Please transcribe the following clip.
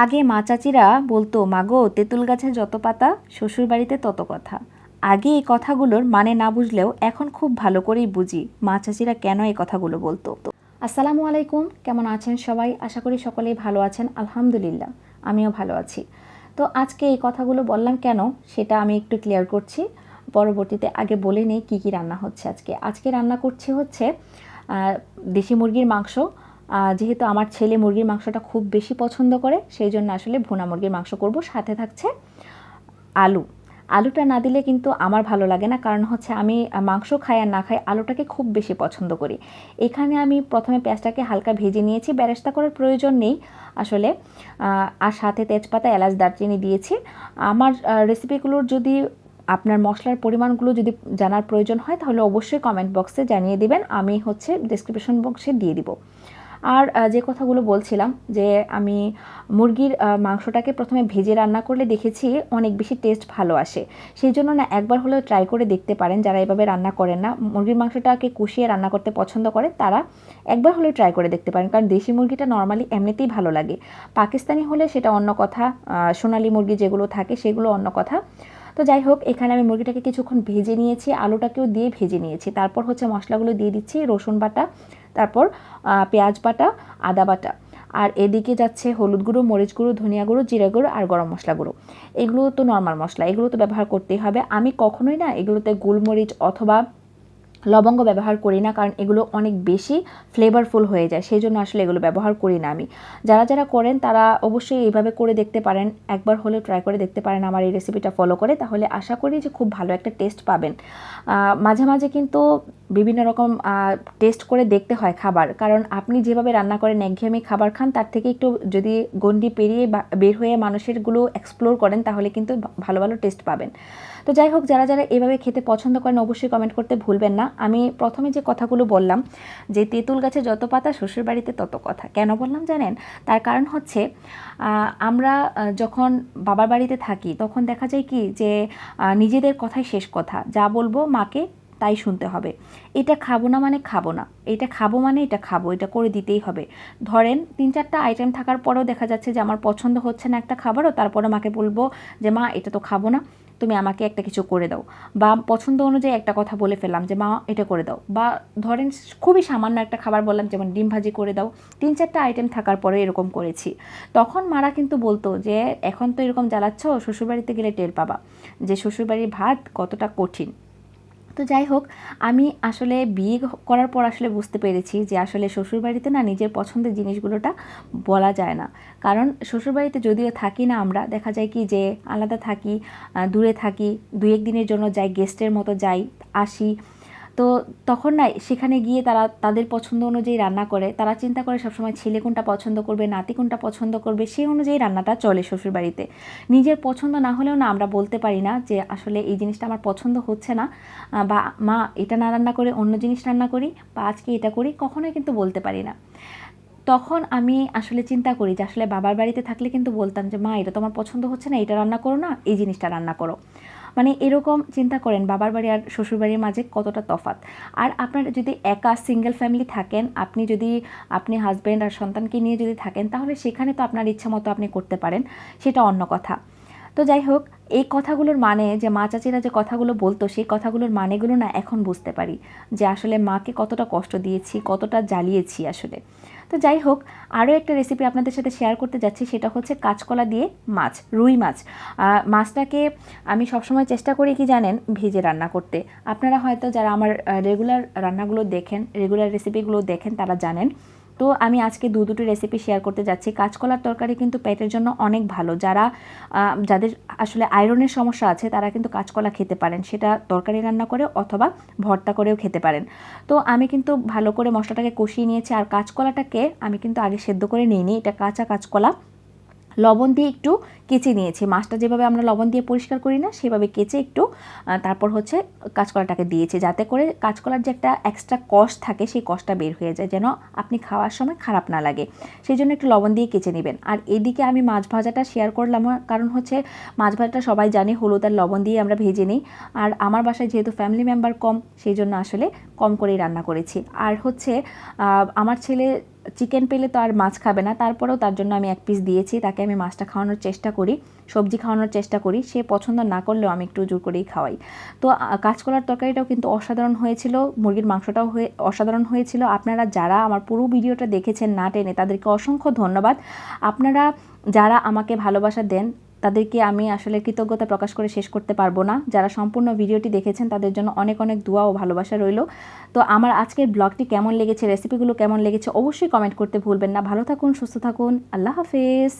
আগে মা চাচিরা বলতো, মাগো, তেঁতুল গাছে যত পাতা শ্বশুর বাড়িতে তত কথা। আগে এই কথাগুলোর মানে না বুঝলেও এখন খুব ভালো করেই বুঝি মা চাচিরা কেন এই কথাগুলো বলতো। তো আসসালামু আলাইকুম, কেমন আছেন সবাই? আশা করি সকলেই ভালো আছেন, আলহামদুলিল্লাহ, আমিও ভালো আছি। তো আজকে এই কথাগুলো বললাম কেন সেটা আমি একটু ক্লিয়ার করছি। পরবর্তীতে আগে বলে নেই কী কী রান্না হচ্ছে আজকে। আজকে রান্না করছি হচ্ছে দেশি মুরগির মাংস যেহেতু আমার ছেলে মুরগির মাংসটা খুব বেশি পছন্দ করে, সেই জন্য আসলে ভুনা মুরগির মাংস করব। সাথে থাকছে আলু। আলুটা না দিলে কিন্তু আমার ভালো লাগে না, কারণ হচ্ছে আমি মাংস খাই আর না খাই আলুটাকে খুব বেশি পছন্দ করি। এখানে আমি প্রথমে পেঁয়াজটাকে হালকা ভেজে নিয়েছি, ব্যারেস্তা করার প্রয়োজন নেই আসলে। আর সাথে তেজপাতা, এলাচ, দারচিনি দিয়েছি। আমার রেসিপিগুলোর যদি আপনার মশলার পরিমাণগুলো যদি জানার প্রয়োজন হয়, তাহলে অবশ্যই কমেন্ট বক্সে জানিয়ে দিবেন, আমি হচ্ছে ডেসক্রিপশন বক্সে দিয়ে দিব। আর যে কথাগুলো বলছিলাম যে আমি মুরগির মাংসটাকে প্রথমে ভেজে রান্না করলে দেখেছি অনেক বেশি টেস্ট ভালো আসে। সেই জন্য না একবার হলেও ট্রাই করে দেখতে পারেন, যারা এভাবে রান্না করেন না। মুরগির মাংসটাকে কষিয়ে রান্না করতে পছন্দ করে, তারা একবার হলেও ট্রাই করে দেখতে পারেন। কারণ দেশি মুরগিটা নর্মালি এমনিতেই ভালো লাগে। পাকিস্তানি হলে সেটা অন্য কথা সোনালি মুরগি যেগুলো থাকে সেগুলো অন্য কথা। তো যাই হোক, এখানে আমি মুরগিটাকে কিছুক্ষণ ভেজে নিয়েছি, আলুটাকেও দিয়ে ভেজে নিয়েছি। তারপর হচ্ছে মশলাগুলো দিয়ে দিচ্ছি, রসুন বাটা তারপর পেঁয়াজ বাটা, আদা বাটা। আর এদিকে যাচ্ছে হলুদ গুঁড়ো, মরিচ গুঁড়ো, ধনিয়া গুঁড়ো, জিরা গুঁড়ো আর গরম মশলা গুঁড়ো। এগুলো তো নর্মাল মশলা, এগুলো তো ব্যবহার করতেই হবে। আমি কখনোই না এগুলোতে গোলমরিচ অথবা লবঙ্গ ব্যবহার করি না, কারণ এগুলো অনেক বেশি ফ্লেভারফুল হয়ে যায়। সেই জন্য আসলে এগুলো ব্যবহার করি না আমি। যারা যারা করেন, তারা অবশ্যই এইভাবে করে দেখতে পারেন। একবার হলেও ট্রাই করে দেখতে পারেন আমার এই রেসিপিটা ফলো করে। তাহলে আশা করি যে খুব ভালো একটা টেস্ট পাবেন। মাঝে মাঝে কিন্তু বিভিন্ন রকম টেস্ট করে দেখতে হয় খাবার। কারণ আপনি যেভাবে রান্না করেন, একঘেয়েমি খাবার খান, তার থেকে একটু যদি গন্ডি পেরিয়ে বের হয়ে মানুষেরগুলো এক্সপ্লোর করেন, তাহলে কিন্তু ভালো ভালো টেস্ট পাবেন। তো যাই হোক, যারা যারা এভাবে খেতে পছন্দ করেন, অবশ্যই কমেন্ট করতে ভুলবেন না। আমি প্রথমে যে কথাগুলো বললাম, যে তেঁতুল গাছে যত পাতা, শ্বশুর বাড়িতে তত কথা। কেন বললাম জানেন? তার কারণ হচ্ছে আমরা যখন বাবার বাড়িতে থাকি, তখন দেখা যায় কি যে নিজেদের কথাই শেষ কথা। যা বলব মাকে তাই শুনতে হবে। এটা খাব না মানে খাব না। এটা খাব মানে এটা খাব। এটা করে দিতেই হবে। ধরেন, তিন চারটা আইটেম থাকার পরেও দেখা যাচ্ছে যে, আমার পছন্দ হচ্ছে না একটা খাবারও তারপরে মাকে বলব যে, মা, এটা তো খাব না। তুমি আমাকে একটা কিছু করে দাও। বা পছন্দ অনুযায়ী একটা কথা বলে ফেললাম যে, মা, এটা করে দাও। বা ধরেন খুবই সামান্য একটা খাবার বললাম, যেমন ডিম ভাজি করে দাও। তিন চারটা আইটেম থাকার পরে এরকম করেছি। তখন মারা কিন্তু বলতো যে, এখন তো এরকম জ্বালাচ্ছ, শ্বশুরবাড়িতে গেলে টের পাবা যে, শ্বশুরবাড়ির ভাত কতটা কঠিন। তো যাই হোক, আমি আসলে বিয়ে করার পর আসলে বুঝতে পেরেছি যে আসলে শ্বশুরবাড়িতে না নিজের পছন্দের জিনিসগুলোটা বলা যায় না। কারণ শ্বশুরবাড়িতে যদিও থাকি না আমরা, দেখা যায় কি যে আলাদা থাকি দূরে থাকি দু এক দিনের জন্য যাই গেস্টের মতো যাই, আসি তো তখন না সেখানে গিয়ে তারা তাদের পছন্দ অনুযায়ী রান্না করে। তারা চিন্তা করে সবসময় ছেলে কোনটা পছন্দ করবে, নাতি কোনটা পছন্দ করবে, সেই অনুযায়ী রান্নাটা চলে শ্বশুরবাড়িতে নিজের পছন্দ না হলেও না আমরা বলতে পারি না যে আসলে এই জিনিসটা আমার পছন্দ হচ্ছে না বা মা এটা না রান্না করে অন্য জিনিস রান্না করি বা আজকে এটা করি, কখনোই কিন্তু বলতে পারি না। তখন আমি আসলে চিন্তা করি যে আসলে বাবার বাড়িতে থাকলে কিন্তু বলতাম যে, মা, এটা তো আমার পছন্দ হচ্ছে না, এটা রান্না করো না, এই জিনিসটা রান্না করো। মানে এরকম চিন্তা করেন বাবার বাড়ি আর শ্বশুর বাড়ির মাঝে কতটা তফাৎ। আর আপনার যদি একা সিঙ্গেল ফ্যামিলি থাকেন, আপনি যদি, আপনি হাজব্যান্ড আর সন্তানকে নিয়ে যদি থাকেন, তাহলে সেখানে তো আপনার ইচ্ছা মতো আপনি করতে পারেন, সেটা অন্য কথা। তো যাই হোক, এই কথাগুলোর মানে যে মা চাচিরা যে কথাগুলো বলতো, সেই কথাগুলোর মানেগুলো না এখন বুঝতে পারি, যে আসলে মাকে কতটা কষ্ট দিয়েছি, কতটা জ্বালিয়েছি আসলে। তো যাই হোক, আরও একটা রেসিপি আপনাদের সাথে শেয়ার করতে যাচ্ছি, সেটা হচ্ছে কাঁচকলা দিয়ে মাছ, রুই মাছ। মাছটাকে আমি সবসময় চেষ্টা করি, কি জানেন, ভেজে রান্না করতে। আপনারা হয়তো যারা আমার রেগুলার রান্নাগুলো দেখেন রেগুলার রেসিপিগুলো দেখেন, তারা জানেন। তো আমি আজকে দু দুটো রেসিপি শেয়ার করতে যাচ্ছি। কাঁচকলার তরকারি কিন্তু পেটের জন্য অনেক ভালো। যারা যাদের আসলে আয়রনের সমস্যা আছে, তারা কিন্তু কাঁচকলা খেতে পারেন। সেটা তরকারি রান্না করে অথবা ভর্তা করেও খেতে পারেন। তো আমি কিন্তু ভালো করে মশলাটাকে কষিয়ে নিয়েছি। আর কাঁচকলাটাকে আমি কিন্তু আগে সেদ্ধ করে নিইনি। এটা কাঁচা কাঁচকলা। লবণ দিয়ে একটু কেচে নিয়েছি। মাছটা যেভাবে আমরা লবণ দিয়ে পরিষ্কার করি না, সেভাবে কেচে একটু তারপর হচ্ছে কাঁচকলাটাকে দিয়েছি। যাতে করে কাঁচকলার যে একটা এক্সট্রা কষ থাকে, সেই কষটা বের হয়ে যায়, যেন আপনি খাওয়ার সময় খারাপ না লাগে। সেই জন্য একটু লবণ দিয়ে কেচে নেবেন। আর এদিকে আমি মাছ ভাজাটা শেয়ার করলাম, কারণ হচ্ছে মাছ ভাজাটা সবাই জানে, হলুদ আর লবণ দিয়ে আমরা ভেজে নিই। আর আমার বাসায় যেহেতু ফ্যামিলি মেম্বার কম, সেই জন্য আসলে কম করেই রান্না করেছি। আর হচ্ছে আমার ছেলে চিকেন পেলে তো আর মাছ খাবে না। তারপরেও তার জন্য আমি এক পিস দিয়েছি। তাকে আমি মাছটা খাওয়ানোর চেষ্টা করি, সবজি খাওয়ানোর চেষ্টা করি। সে পছন্দ না করলেও আমি একটু জোর করেই খাওয়াই। তো কাঁচকলার তরকারিটাও কিন্তু অসাধারণ হয়েছিল, মুরগির মাংসটাও হয়ে, অসাধারণ হয়েছিল। আপনারা যারা আমার পুরো ভিডিওটা দেখেছেন না টেনে, তাদেরকে অসংখ্য ধন্যবাদ। আপনারা যারা আমাকে ভালোবাসা দেন তাদেরকে আমি আসলে কৃতজ্ঞতা প্রকাশ করে শেষ করতে পারব না। যারা সম্পূর্ণ ভিডিওটি দেখেছেন, তাদের জন্য অনেক অনেক দোয়া ও ভালোবাসা রইল। তো আমার আজকের ব্লগটি কেমন লেগেছে, রেসিপিগুলো কেমন লেগেছে, অবশ্যই কমেন্ট করতে ভুলবেন না। ভালো থাকুন, সুস্থ থাকুন, আল্লাহ হাফেজ।